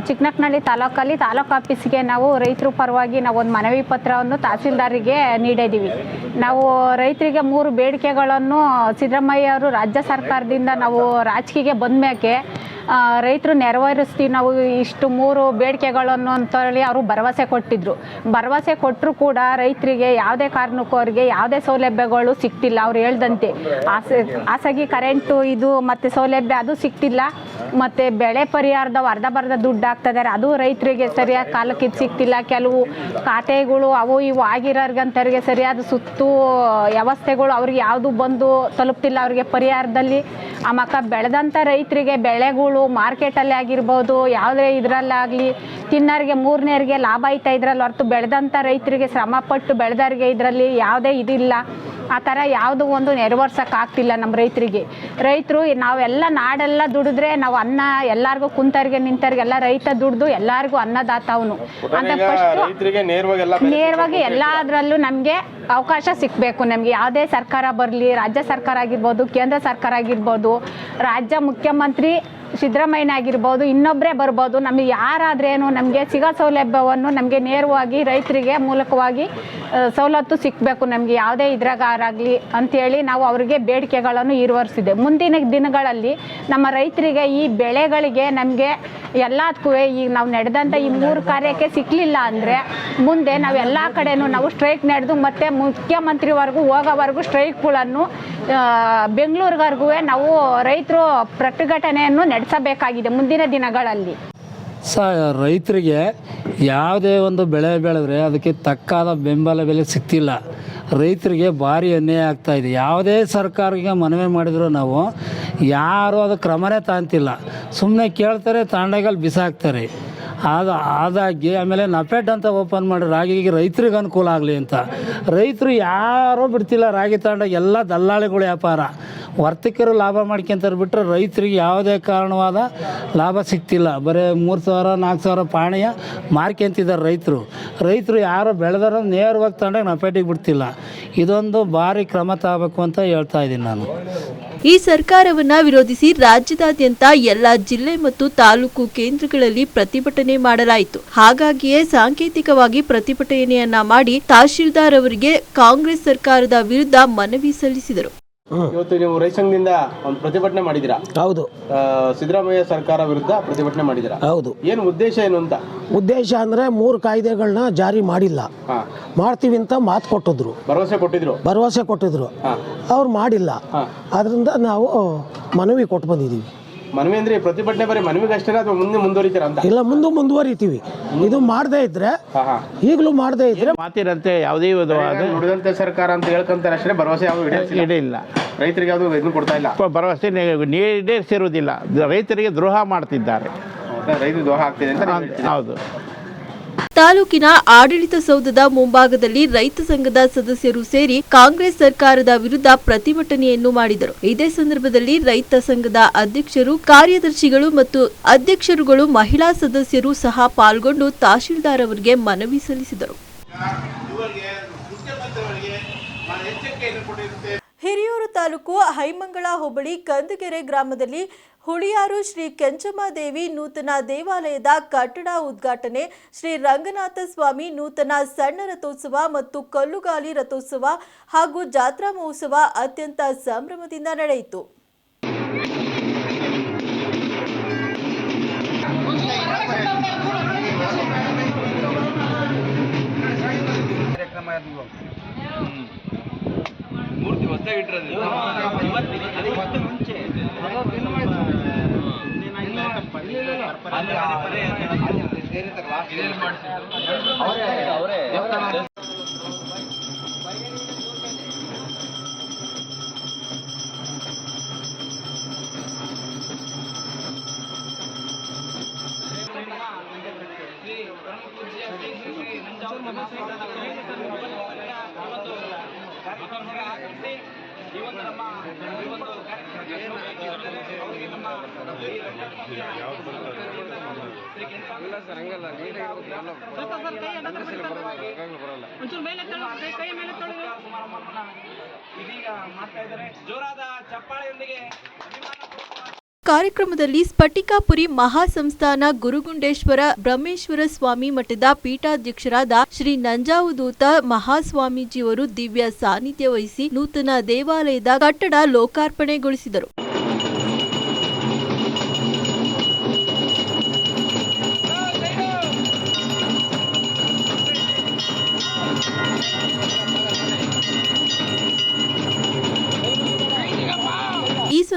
Speaker 6: ಚಿಕ್ಕನಕ್ನಳ್ಳಿ ತಾಲೂಕಲ್ಲಿ ತಾಲೂಕು ಆಫೀಸ್ಗೆ ನಾವು ರೈತರ ಪರವಾಗಿ ನಾವು ಒಂದು ಮನವಿ ಪತ್ರವನ್ನು ತಹಸೀಲ್ದಾರಿಗೆ ನೀಡಿದ್ದೀವಿ. ನಾವು ರೈತರಿಗೆ ಮೂರು ಬೇಡಿಕೆಗಳನ್ನು ಸಿದ್ದರಾಮಯ್ಯ ಅವರು ರಾಜ್ಯ ಸರ್ಕಾರದಿಂದ ನಾವು ರಾಜಕೀಯಕ್ಕೆ ಬಂದ ಮೇಲೆ ರೈತರು ನೆರವೇರಿಸ್ತೀವಿ, ನಾವು ಇಷ್ಟು ಮೂರು ಬೇಡಿಕೆಗಳನ್ನು ಅಂತೇಳಿ ಅವರು ಭರವಸೆ ಕೊಟ್ಟಿದ್ರು. ಭರವಸೆ ಕೊಟ್ಟರು ಕೂಡ ರೈತರಿಗೆ ಯಾವುದೇ ಕಾರಣಕ್ಕೂ ಅವರಿಗೆ ಯಾವುದೇ ಸೌಲಭ್ಯಗಳು ಸಿಗ್ತಿಲ್ಲ ಅವ್ರು ಹೇಳ್ದಂತೆ. ಖಾಸಗಿ ಕರೆಂಟು ಇದು ಮತ್ತು ಸೌಲಭ್ಯ ಅದು ಸಿಗ್ತಿಲ್ಲ. ಮತ್ತು ಬೆಳೆ ಪರಿಹಾರದ ಅರ್ಧ ಬರ್ಧ ದುಡ್ಡು ಹಾಕ್ತಿದ್ದಾರೆ ಅದು ರೈತರಿಗೆ ಸರಿಯಾದ ಕಾಲಕ್ಕೆ ಇದು ಸಿಗ್ತಿಲ್ಲ. ಕೆಲವು ಖಾತೆಗಳು ಅವು ಇವು ಆಗಿರೋರ್ಗಂತವ್ರಿಗೆ ಸರಿಯಾದ ಸುತ್ತು ವ್ಯವಸ್ಥೆಗಳು ಅವ್ರಿಗೆ ಯಾವುದು ಬಂದು ತಲುಪ್ತಿಲ್ಲ ಅವ್ರಿಗೆ ಪರಿಹಾರದಲ್ಲಿ. ಆ ಮಕ್ಕ ಬೆಳೆದಂಥ ರೈತರಿಗೆ ಬೆಳೆಗಳು ಮಾರ್ಕೆಟಲ್ಲಿ ಆಗಿರ್ಬೋದು ಯಾವುದೇ ಇದರಲ್ಲಾಗಲಿ ತಿನ್ನೋರಿಗೆ ಮೂರನೇರಿಗೆ ಲಾಭ ಆಯ್ತಾ ಇದ್ರಲ್ಲಿ ಹೊರತು ಬೆಳೆದಂಥ ರೈತರಿಗೆ ಶ್ರಮಪಟ್ಟು ಬೆಳೆದವ್ರಿಗೆ ಇದರಲ್ಲಿ ಯಾವುದೇ ಇದಿಲ್ಲ. ಆ ಥರ ಯಾವುದು ಒಂದು ನೆರವರ್ಸೋಕ್ಕಾಗ್ತಿಲ್ಲ ನಮ್ಮ ರೈತರಿಗೆ. ರೈತರು ನಾವೆಲ್ಲ ನಾಡೆಲ್ಲ ದುಡಿದ್ರೆ ನಾವು ಅನ್ನ ಎಲ್ಲರಿಗೂ ಕುಂತವ್ರಿಗೆ ಎಲ್ಲ ರೈತ ದುಡ್ದು ಎಲ್ಲರಿಗೂ ಅನ್ನದಾತ ಅವನು. ಅಂತ
Speaker 7: ನೇರವಾಗಿ ಎಲ್ಲ
Speaker 6: ನೇರವಾಗಿ ಎಲ್ಲದರಲ್ಲೂ ನಮಗೆ ಅವಕಾಶ ಸಿಗಬೇಕು ನಮಗೆ ಯಾವುದೇ ಸರ್ಕಾರ ಬರಲಿ ರಾಜ್ಯ ಸರ್ಕಾರ ಆಗಿರ್ಬೋದು ಕೇಂದ್ರ ಸರ್ಕಾರ ಆಗಿರ್ಬೋದು ರಾಜ್ಯ ಮುಖ್ಯಮಂತ್ರಿ ಸಿದ್ದರಾಮಯ್ಯನ ಆಗಿರ್ಬೋದು ಇನ್ನೊಬ್ಬರೇ ಬರ್ಬೋದು, ನಮಗೆ ಯಾರಾದ್ರೇನು ನಮಗೆ ಸಿಗೋ ಸೌಲಭ್ಯವನ್ನು ನಮಗೆ ನೇರವಾಗಿ ರೈತರಿಗೆ ಮೂಲಕವಾಗಿ ಸವಲತ್ತು ಸಿಕ್ಕಬೇಕು ನಮಗೆ, ಯಾವುದೇ ಇದ್ರಾಗಾರಾಗಲಿ ಅಂಥೇಳಿ ನಾವು ಅವರಿಗೆ ಬೇಡಿಕೆಗಳನ್ನು ಈರುವರಿಸಿದೆ ಮುಂದಿನ ದಿನಗಳಲ್ಲಿ ನಮ್ಮ ರೈತರಿಗೆ ಈ ಬೆಳೆಗಳಿಗೆ ನಮಗೆ ಎಲ್ಲದಕ್ಕೂ ಈಗ ನಾವು ನಡೆದಂಥ ಈ ಮೂರು ಕಾರ್ಯಕ್ಕೆ ಸಿಕ್ಕಲಿಲ್ಲ ಅಂದರೆ ಮುಂದೆ ನಾವು ಎಲ್ಲ ಕಡೆನೂ ನಾವು ಸ್ಟ್ರೈಕ್ ನಡೆದು ಮತ್ತು ಮುಖ್ಯಮಂತ್ರಿವರೆಗೂ, ಹೋಗೋವರೆಗೂ ಸ್ಟ್ರೈಕ್ಗಳನ್ನು ಬೆಂಗಳೂರಿವರೆಗೂ ನಾವು ರೈತರು ಪ್ರತಿಭಟನೆಯನ್ನು ನಡೆಸಬೇಕಾಗಿದೆ ಮುಂದಿನ ದಿನಗಳಲ್ಲಿ.
Speaker 8: ಸ, ರೈತರಿಗೆ ಯಾವುದೇ ಒಂದು ಬೆಳೆ ಬೆಳೆದ್ರೆ ಅದಕ್ಕೆ ತಕ್ಕಾದ ಬೆಂಬಲ ಬೆಲೆ ಸಿಗ್ತಿಲ್ಲ ರೈತರಿಗೆ ಭಾರಿ ಅನ್ಯಾಯ ಆಗ್ತಾ ಇದೆ. ಯಾವುದೇ ಸರ್ಕಾರಕ್ಕೆ ಮನವಿ ಮಾಡಿದರೂ ನಾವು ಯಾರು ಅದು ಕ್ರಮನೇ ತಾಂತಿಲ್ಲ. ಸುಮ್ಮನೆ ಕೇಳ್ತಾರೆ ತಾಂಡಗಲ್ಲಿ ಬಿಸಾಕ್ತಾರೆ. ಅದು ಆದಾಗಿ ಆಮೇಲೆ ನಪೆಡ್ ಅಂತ ಓಪನ್ ಮಾಡಿ ರಾಗಿಗೆ ರೈತರಿಗೆ ಅನುಕೂಲ ಆಗಲಿ ಅಂತ. ರೈತರು ಯಾರೂ ಬಿಡ್ತಿಲ್ಲ ರಾಗಿ ತಾಂಡ ಎಲ್ಲ ದಲ್ಲಾಳಿಗಳ ವ್ಯಾಪಾರ. ವರ್ತಕರು ಲಾಭ ಮಾಡ್ಕೊಂತಾರೆ ಬಿಟ್ಟರೆ ರೈತರಿಗೆ ಯಾವುದೇ ಕಾರಣವಾದ ಲಾಭ ಸಿಗ್ತಿಲ್ಲ. ಬರೀ ಮೂರು ಸಾವಿರ, ನಾಲ್ಕು ಸಾವಿರ ಪಾಣಿಯ ಮಾರ್ಕೊಂತಿದ್ದಾರೆ ರೈತರು. ರೈತರು ಯಾರು ಬೆಳೆದಾರ ನೇರವಾಗಿ ತಗೊಂಡಾಗ ನಪೇಟಿಗೆ ಬಿಡ್ತಿಲ್ಲ. ಇದೊಂದು ಭಾರಿ ಕ್ರಮ ತಗೋಬೇಕು ಅಂತ ಹೇಳ್ತಾ ಇದ್ದೀನಿ ನಾನು.
Speaker 1: ಈ ಸರ್ಕಾರವನ್ನ ವಿರೋಧಿಸಿ ರಾಜ್ಯದಾದ್ಯಂತ ಎಲ್ಲ ಜಿಲ್ಲೆ ಮತ್ತು ತಾಲೂಕು ಕೇಂದ್ರಗಳಲ್ಲಿ ಪ್ರತಿಭಟನೆ ಮಾಡಲಾಯಿತು. ಹಾಗಾಗಿಯೇ ಸಾಂಕೇತಿಕವಾಗಿ ಪ್ರತಿಭಟನೆಯನ್ನ ಮಾಡಿ ತಹಶೀಲ್ದಾರ್ ಅವರಿಗೆ ಕಾಂಗ್ರೆಸ್ ಸರ್ಕಾರದ ವಿರುದ್ಧ ಮನವಿ ಸಲ್ಲಿಸಿದರು.
Speaker 7: ಇವತ್ತು ನೀವು ರೈಸಂಗ್ನಿಂದ ಒಂದು ಪ್ರತಿಭಟನೆ ಮಾಡಿದಿರಾ
Speaker 9: ಹೌದು.
Speaker 7: ಸಿದ್ದರಾಮಯ್ಯ ಸರ್ಕಾರ ವಿರುದ್ಧ ಪ್ರತಿಭಟನೆ ಮಾಡಿದಿರಾ
Speaker 9: ಹೌದು.
Speaker 7: ಏನು ಉದ್ದೇಶ ಏನು ಅಂತ?
Speaker 9: ಉದ್ದೇಶ ಅಂದ್ರೆ ಮೂರು ಕಾಯ್ದೆಗಳನ್ನ ಜಾರಿ ಮಾಡಿಲ್ಲ. ಮಾಡ್ತೀವಿ ಅಂತ ಮಾತು ಕೊಟ್ಟಿದ್ರು.
Speaker 7: ಭರವಸೆ ಕೊಟ್ಟಿದ್ರು?
Speaker 9: ಭರವಸೆ ಕೊಟ್ಟಿದ್ರು. ಅವ್ರು ಮಾಡಿಲ್ಲ. ಅದರಿಂದ ನಾವು ಮನವಿ ಕೊಟ್ಟು ಬಂದಿದ್ದೀವಿ
Speaker 7: ಮನವಿ ಅಂದ್ರೆ ಪ್ರತಿಭಟನೆ ಬರೀ ಮನವಿಗೆ ಅಷ್ಟೇ ಅಥವಾ ಮುಂದೆ ಮುಂದುವರಿತೀರ ಅಂತ?
Speaker 9: ಇಲ್ಲ ಮುಂದೆ ಮುಂದುವರಿತೀವಿ. ಇದು ಮಾಡದೇ ಇದ್ರೆ
Speaker 7: ಹಾ ಹಾ.
Speaker 9: ಈಗಲೂ ಮಾಡದೇ ಇದ್ರೆ
Speaker 10: ಮಾತಿರಂತೆ? ಯಾವುದೇ
Speaker 7: ನುಡಿದಂತೆ ಸರ್ಕಾರ ಅಂತ ಹೇಳ್ಕೊಂತಾರೆ ಅಷ್ಟೇ ಭರವಸೆ ಯಾವುದು
Speaker 10: ಇಡಿಲ್ಲ
Speaker 7: ರೈತರಿಗೆ ಯಾವುದು ಇದನ್ನು ಕೊಡ್ತಾ ಇಲ್ಲ.
Speaker 10: ಭರವಸೆ ನೀ- ಈಡೇರಿಸಿರುವುದಿಲ್ಲ ರೈತರಿಗೆ ದ್ರೋಹ ಮಾಡ್ತಿದ್ದಾರೆ.
Speaker 7: ರೈತರು ರೈತ ದೋಹ ಆಗ್ತಿದೆ ಅಂತ
Speaker 10: ಹೌದು.
Speaker 1: ತಾಲೂಕಿನ ಆಡಳಿತ ಸೌಧದ ಮುಂಭಾಗದಲ್ಲಿ ರೈತ ಸಂಘದ ಸದಸ್ಯರು ಸೇರಿ ಕಾಂಗ್ರೆಸ್ ಸರ್ಕಾರದ ವಿರುದ್ಧ ಪ್ರತಿಭಟನೆಯನ್ನು ಮಾಡಿದರು. ಇದೇ ಸಂದರ್ಭದಲ್ಲಿ ರೈತ ಸಂಘದ ಅಧ್ಯಕ್ಷರು, ಕಾರ್ಯದರ್ಶಿಗಳು ಮತ್ತು ಅಧ್ಯಕ್ಷರುಗಳು ಮಹಿಳಾ ಸದಸ್ಯರು ಸಹ ಪಾಲ್ಗೊಂಡು ತಹಶೀಲ್ದಾರ್ ಅವರಿಗೆ ಮನವಿ ಸಲ್ಲಿಸಿದರು. ತಾಲೂಕು ಹೈಮಂಗಳ ಹೋಬಳಿ ಕಂದಗೆರೆ ಗ್ರಾಮದಲ್ಲಿ ಹುಳಿಯಾರು ಶ್ರೀ ಕೆಂಚಮ್ಮದೇವಿ ನೂತನ ದೇವಾಲಯದ ಕಟ್ಟಡ ಉದ್ಘಾಟನೆ, ಶ್ರೀ ರಂಗನಾಥ ಸ್ವಾಮಿ ನೂತನ ಸಣ್ಣ ರಥೋತ್ಸವ ಮತ್ತು ಕಲ್ಲುಗಾಲಿ ರಥೋತ್ಸವ ಹಾಗೂ ಜಾತ್ರಾ ಮಹೋತ್ಸವ ಅತ್ಯಂತ ಸಂಭ್ರಮದಿಂದ ನಡೆಯಿತು. ಮೂರ್ತಿ ಹೊಸ ಇಟ್ಟಿರೋದಿಲ್ಲ ಮುಂಚೆ. ಅವರೇ. ಅವರೇ. ಕಾರ್ಯಕ್ರಮದಲ್ಲಿ ಸ್ಫಟಿಕಾಪುರಿ ಮಹಾಸಂಸ್ಥಾನ ಗುರುಗುಂಡೇಶ್ವರ ಬ್ರಹ್ಮೇಶ್ವರ ಸ್ವಾಮಿ ಮಠದ ಪೀಠಾಧ್ಯಕ್ಷರಾದ ಶ್ರೀ ನಂಜಾವುದೂತ ಮಹಾಸ್ವಾಮೀಜಿಯವರು ದಿವ್ಯ ಸಾನ್ನಿಧ್ಯ ವಹಿಸಿ ನೂತನ ದೇವಾಲಯದ ಕಟ್ಟಡ ಲೋಕಾರ್ಪಣೆಗೊಳಿಸಿದರು.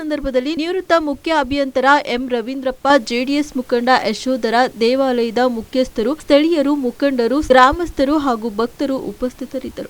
Speaker 1: ಸಂದರ್ಭದಲ್ಲಿ ನಿವೃತ್ತ ಮುಖ್ಯ ಅಭಿಯಂತರ ಎಂ ರವೀಂದ್ರಪ್ಪ, ಜೆಡಿಎಸ್ ಮುಖಂಡ ಯಶೋಧರ, ದೇವಾಲಯದ ಮುಖ್ಯಸ್ಥರು, ಸ್ಥಳೀಯರು, ಮುಖಂಡರು, ಗ್ರಾಮಸ್ಥರು ಹಾಗೂ ಭಕ್ತರು ಉಪಸ್ಥಿತರಿದ್ದರು.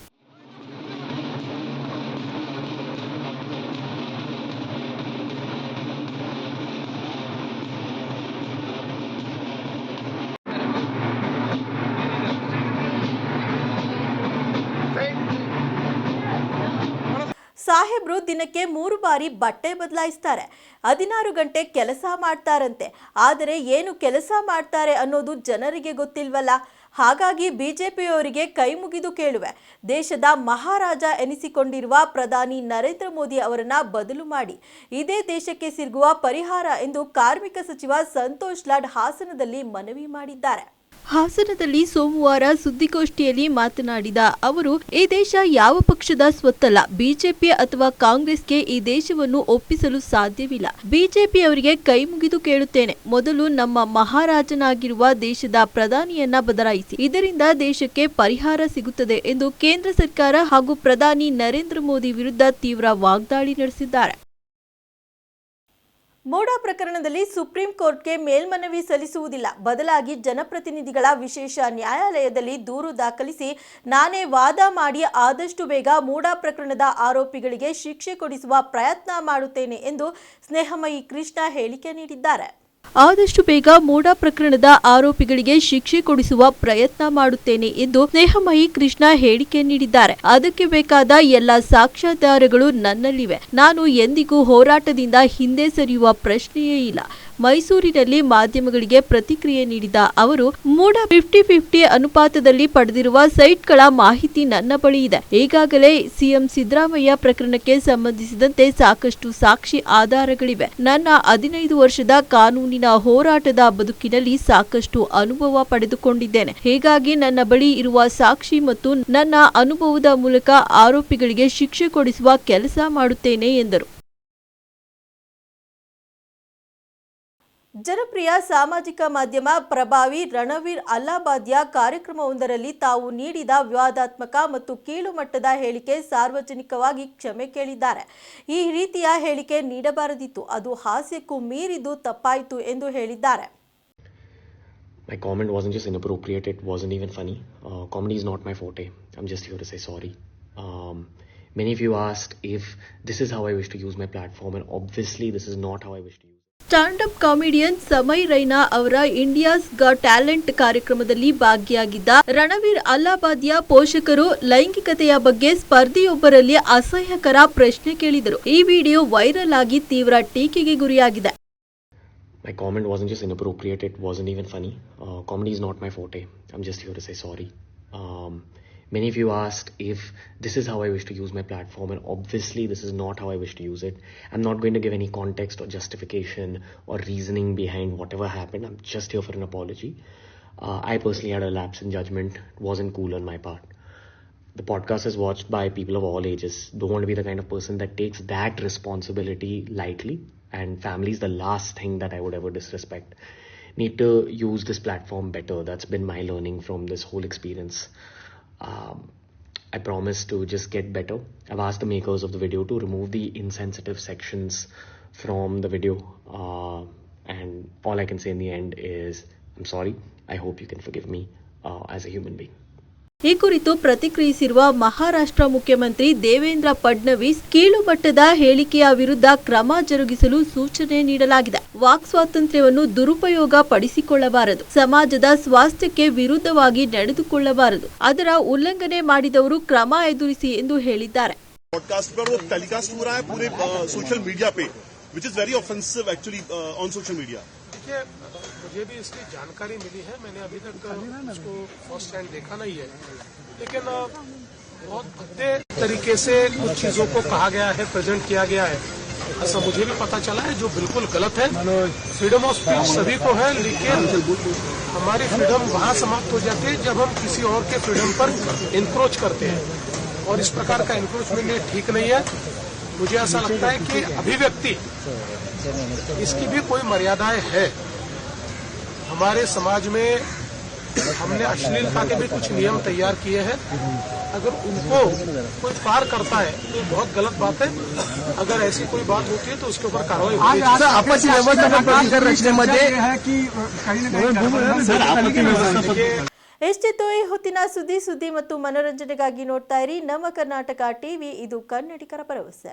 Speaker 1: ಸಾಹೇಬ್ರು ದಿನಕ್ಕೆ ಮೂರು ಬಾರಿ ಬಟ್ಟೆ ಬದಲಾಯಿಸ್ತಾರೆ. ಹದಿನಾರು ಗಂಟೆ ಕೆಲಸ ಮಾಡ್ತಾರಂತೆ. ಆದರೆ ಏನು ಕೆಲಸ ಮಾಡ್ತಾರೆ ಅನ್ನೋದು ಜನರಿಗೆ ಗೊತ್ತಿಲ್ವಲ್ಲ? ಹಾಗಾಗಿ ಬಿಜೆಪಿಯವರಿಗೆ ಕೈ ಮುಗಿದು ಕೇಳುವೆ. ದೇಶದ ಮಹಾರಾಜ ಎನಿಸಿಕೊಂಡಿರುವ ಪ್ರಧಾನಿ ನರೇಂದ್ರ ಮೋದಿ ಅವರನ್ನ ಬದಲು ಮಾಡಿ. ಇದೇ ದೇಶಕ್ಕೆ ಸಿಗುವ ಪರಿಹಾರ ಎಂದು ಕಾರ್ಮಿಕ ಸಚಿವ ಸಂತೋಷ್ ಲಾಡ್ ಹಾಸನದಲ್ಲಿ ಮನವಿ ಮಾಡಿದ್ದಾರೆ. ಹಾಸನದಲ್ಲಿ ಸೋಮವಾರ ಸುದ್ದಿಗೋಷ್ಠಿಯಲ್ಲಿ ಮಾತನಾಡಿದ ಅವರು, ಈ ದೇಶ ಯಾವ ಪಕ್ಷದ ಸ್ವತ್ತಲ್ಲ, ಬಿಜೆಪಿ ಅಥವಾ ಕಾಂಗ್ರೆಸ್ಗೆ ಈ ದೇಶವನ್ನು ಒಪ್ಪಿಸಲು ಸಾಧ್ಯವಿಲ್ಲ. ಬಿಜೆಪಿ ಅವರಿಗೆ ಕೈ ಮುಗಿದು ಕೇಳುತ್ತೇನೆ. ಮೊದಲು ನಮ್ಮ ಮಹಾರಾಜನಾಗಿರುವ ದೇಶದ ಪ್ರಧಾನಿಯನ್ನ ಬದಲಾಯಿಸಿ, ಇದರಿಂದ ದೇಶಕ್ಕೆ ಪರಿಹಾರ ಸಿಗುತ್ತದೆ ಎಂದು ಕೇಂದ್ರ ಸರ್ಕಾರ ಹಾಗೂ ಪ್ರಧಾನಿ ನರೇಂದ್ರ ಮೋದಿ ವಿರುದ್ಧ ತೀವ್ರ ವಾಗ್ದಾಳಿ ನಡೆಸಿದ್ದಾರೆ. ಮೋಡ ಪ್ರಕರಣದಲ್ಲಿ ಸುಪ್ರೀಂ ಕೋರ್ಟ್ಗೆ ಮೇಲ್ಮನವಿ ಸಲ್ಲಿಸುವುದಿಲ್ಲ. ಬದಲಾಗಿ ಜನಪ್ರತಿನಿಧಿಗಳ ವಿಶೇಷ ನ್ಯಾಯಾಲಯದಲ್ಲಿ ದೂರು ದಾಖಲಿಸಿ ನಾನೇ ವಾದ ಮಾಡಿ ಆದಷ್ಟು ಬೇಗ ಮೂಡ ಪ್ರಕರಣದ ಆರೋಪಿಗಳಿಗೆ ಶಿಕ್ಷೆ ಕೊಡಿಸುವ ಪ್ರಯತ್ನ ಮಾಡುತ್ತೇನೆ ಎಂದು ಸ್ನೇಹಮಯಿ ಕೃಷ್ಣ ಹೇಳಿಕೆ ನೀಡಿದ್ದಾರೆ. ಆದಷ್ಟು ಬೇಗ ಮೋಡ ಪ್ರಕರಣದ ಆರೋಪಿಗಳಿಗೆ ಶಿಕ್ಷೆ ಕೊಡಿಸುವ ಪ್ರಯತ್ನ ಮಾಡುತ್ತೇನೆ ಎಂದು ಸ್ನೇಹಮಯಿ ಕೃಷ್ಣ ಹೇಳಿಕೆ ನೀಡಿದ್ದಾರೆ. ಅದಕ್ಕೆ ಬೇಕಾದ ಎಲ್ಲ ಸಾಕ್ಷ್ಯಾಧಾರಗಳು ನನ್ನಲ್ಲಿವೆ. ನಾನು ಎಂದಿಗೂ ಹೋರಾಟದಿಂದ ಹಿಂದೆ ಸರಿಯುವ ಪ್ರಶ್ನೆಯೇ ಇಲ್ಲ. ಮೈಸೂರಿನಲ್ಲಿ ಮಾಧ್ಯಮಗಳಿಗೆ ಪ್ರತಿಕ್ರಿಯೆ ನೀಡಿದ ಅವರು, ಮೂಡ ಫಿಫ್ಟಿ ಫಿಫ್ಟಿ ಅನುಪಾತದಲ್ಲಿ ಪಡೆದಿರುವ ಸೈಟ್ಗಳ ಮಾಹಿತಿ ನನ್ನ ಬಳಿ ಇದೆ. ಈಗಾಗಲೇ ಸಿಎಂ ಸಿದ್ದರಾಮಯ್ಯ ಪ್ರಕರಣಕ್ಕೆ ಸಂಬಂಧಿಸಿದಂತೆ ಸಾಕಷ್ಟು ಸಾಕ್ಷಿ ಆಧಾರಗಳಿವೆ. ನನ್ನ ಹದಿನೈದು ವರ್ಷದ ಕಾನೂನಿನ ಹೋರಾಟದ ಬದುಕಿನಲ್ಲಿ ಸಾಕಷ್ಟು ಅನುಭವ ಪಡೆದುಕೊಂಡಿದ್ದೇನೆ. ಹೀಗಾಗಿ ನನ್ನ ಬಳಿ ಇರುವ ಸಾಕ್ಷಿ ಮತ್ತು ನನ್ನ ಅನುಭವದ ಮೂಲಕ ಆರೋಪಿಗಳಿಗೆ ಶಿಕ್ಷೆ ಕೊಡಿಸುವ ಕೆಲಸ ಮಾಡುತ್ತೇನೆ ಎಂದರು. ಜನಪ್ರಿಯ ಸಾಮಾಜಿಕ ಮಾಧ್ಯಮ ಪ್ರಭಾವಿ ರಣವೀರ್ ಅಲ್ಲಾಬಾದ್ಯ ಕಾರ್ಯಕ್ರಮವೊಂದರಲ್ಲಿ ತಾವು ನೀಡಿದ ವಿವಾದಾತ್ಮಕ ಮತ್ತು ಕೀಳುಮಟ್ಟದ ಹೇಳಿಕೆ ಸಾರ್ವಜನಿಕವಾಗಿ ಕ್ಷಮೆ ಕೇಳಿದ್ದಾರೆ ಈ ರೀತಿಯ ಹೇಳಿಕೆ ನೀಡಬಾರದಿತ್ತು ಅದು ಹಾಸ್ಯಕ್ಕೂ ಮೀರಿದ್ದು ತಪ್ಪಾಯಿತು ಎಂದು ಹೇಳಿದ್ದಾರೆ
Speaker 11: My comment wasn't just inappropriate, it wasn't even funny. Uh, comedy is not my forte. I'm just here to say sorry. Um, many of you asked if this is how I wish to use my platform, and obviously, this is not how I wish to
Speaker 1: stand up comedian Samay Raina ಅವರ India's ಗ talent ಕಾರ್ಯಕ್ರಮದಲ್ಲಿ ಭಾಗಿಯಾಗಿದ್ದ ರಣವೀರ್ ಅಲ್ಲಾಬಾದಿಯ ಪೋಷಕರು ಲೈಂಗಿಕತೆಯ ಬಗ್ಗೆ ಸ್ಪರ್ಧಿಯೊಬ್ಬರಲ್ಲಿ ಅಸಹ್ಯಕರ ಪ್ರಶ್ನೆ ಕೇಳಿದರು ಈ video viral ಆಗಿ ತೀವ್ರ ಟೀಕೆಗೆ ಗುರಿಯಾಗಿದೆ
Speaker 11: My comment wasn't just inappropriate, it wasn't even funny. Uh, comedy is not my forte. I'm just here to say sorry. Um, many of you asked if this is how I wish to use my platform, and obviously, this is not how I wish to use it. I'm not going to give any context or justification or reasoning behind whatever happened. I'm just here for an apology. Uh, I personally had a lapse in judgment. It wasn't cool on my part. The podcast is watched by people of all ages. Don't want to be the kind of person that takes that responsibility lightly. And family is the last thing that I would ever disrespect. Need to use this platform better. That's been my learning from this whole experience. Um, I promise to just get better. I've asked the makers of the video to remove the insensitive sections from the video. Uh, and all I can say in the end is, I'm sorry. I hope you can forgive me uh, as a human being.
Speaker 1: ಈ ಕುರಿತು ಪ್ರತಿಕ್ರಿಯಿಸಿರುವ ಮಹಾರಾಷ್ಟ್ರ ಮುಖ್ಯಮಂತ್ರಿ ದೇವೇಂದ್ರ ಫಡ್ನವೀಸ್ ಕೀಳು ಮಟ್ಟದ ಹೇಳಿಕೆಯ ವಿರುದ್ಧ ಕ್ರಮ ಜರುಗಿಸಲು ಸೂಚನೆ ನೀಡಲಾಗಿದೆ. ವಾಕ್ ಸ್ವಾತಂತ್ರ್ಯವನ್ನು ದುರುಪಯೋಗ ಪಡಿಸಿಕೊಳ್ಳಬಾರದು. ಸಮಾಜದ ಸ್ವಾಸ್ಥ್ಯಕ್ಕೆ ವಿರುದ್ಧವಾಗಿ ನಡೆದುಕೊಳ್ಳಬಾರದು. ಅದರ ಉಲ್ಲಂಘನೆ ಮಾಡಿದವರು ಕ್ರಮ ಎದುರಿಸಿ ಎಂದು ಹೇಳಿದ್ದಾರೆ.
Speaker 5: मुझे भी इसकी जानकारी मिली है, मैंने अभी तक उसको फ़र्स्ट हैंड देखा नहीं है। लेकिन बहुत भद्दे तरीके से कुछ चीज़ों को कहा गया है प्रेजेंट किया गया है। ऐसा मुझे भी पता चला है, जो बिल्कुल गलत है। फ्रीडम ऑफ़ स्पीच सभी को है, लेकिन हमारी फ्रीडम वहाँ समाप्त हो जाती है जब हम किसी और के फ्रीडम पर इंक्रोच करते हैं। और इस प्रकार का इंक्रोचमेंट ठीक नहीं है। मुझे ऐसा लगता है कि अभिव्यक्ति, इसकी भी कोई मर्यादाएँ है। हमारे समाज में हमने अश्लीलता के भी कुछ नियम तैयार किए हैं अगर उनको कोई पार करता है तो ये बहुत गलत बात है अगर ऐसी कोई बात होती है तो उसके ऊपर कार्रवाई होनी चाहिए
Speaker 7: आपत्ती व्यवस्थापन प्राधिकार रचनेमध्ये
Speaker 1: ಎಷ್ಟಿತ್ತು ಈ ಹೊತ್ತಿನ ಸುದ್ದಿ ಸುದ್ದಿ ಮತ್ತು ಮನೋರಂಜನೆಗಾಗಿ ನೋಡ್ತಾ ಇರಿ ನಮ್ಮ ಕರ್ನಾಟಕ ಟಿವಿ ಇದು ಕನ್ನಡಿಗರ ಭರವಸೆ